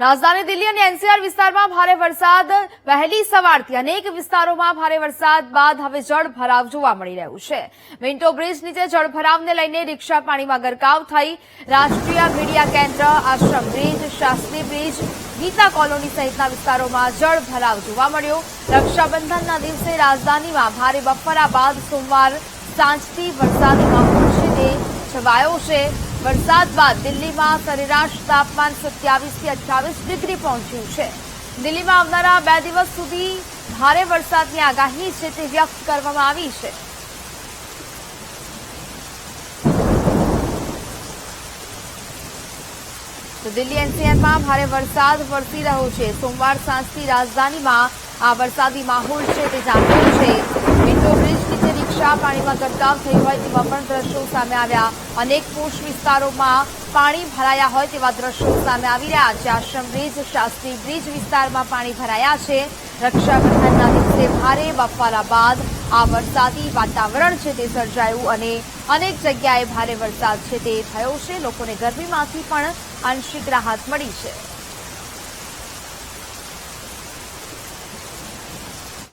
રાજધાની દિલ્હી અને એનસીઆર વિસ્તારમાં ભારે વરસાદ વહેલી સવારથી અનેક વિસ્તારોમાં ભારે વરસાદ બાદ હવે જળભરાવ જોવા મળી રહ્યું છે. મિન્ટો બ્રિજ નીચે જળભરાવને લઈને રિક્ષા પાણીમાં ગરકાવ થઈ. રાષ્ટ્રીય મીડિયા કેન્દ્ર, Ashram bridge, Shastri bridge, Geeta colony સહિતના વિસ્તારોમાં જળભરાવ જોવા મળ્યો. રક્ષાબંધનના દિવસે રાજધાનીમાં ભારે બપોરા બાદ સોમવાર સાંજથી વરસાદી માહોલ છવાયો છે. વરસાદ બાદ દિલ્હીમાં સરેરાશ તાપમાન સત્યાવીસથી અઠ્યાવીસ ડિગ્રી પહોંચ્યું છે. દિલ્હીમાં આવનારા બે દિવસ સુધી ભારે વરસાદની આગાહી છે તે વ્યક્ત કરવામાં આવી છે. તો દિલ્હી એનસીઆરમાં ભારે વરસાદ વરસી રહ્યો છે. સોમવાર સાંજથી રાજધાનીમાં આ વરસાદી માહોલ છે તે જામ્યો છે. વિન્ડો બ્રિજ પાણીમાં ગરકાવ થઈ હોય તેવા પણ દ્રશ્યો સામે આવ્યા. અનેક પોષ વિસ્તારોમાં પાણી ભરાયા હોય તેવા દ્રશ્યો સામે આવી રહ્યા છે. આશ્રમ બ્રિજ, શાસ્ત્રી બ્રિજ વિસ્તારમાં પાણી ભરાયા છે. રક્ષાબંધનના દિવસે ભારે બફારા બાદ આ વરસાદી વાતાવરણ છે તે સર્જાયું અને અનેક જગ્યાએ ભારે વરસાદ છે તે થયો છે. લોકોને ગરમીમાંથી પણ આંશિક રાહત મળી છે.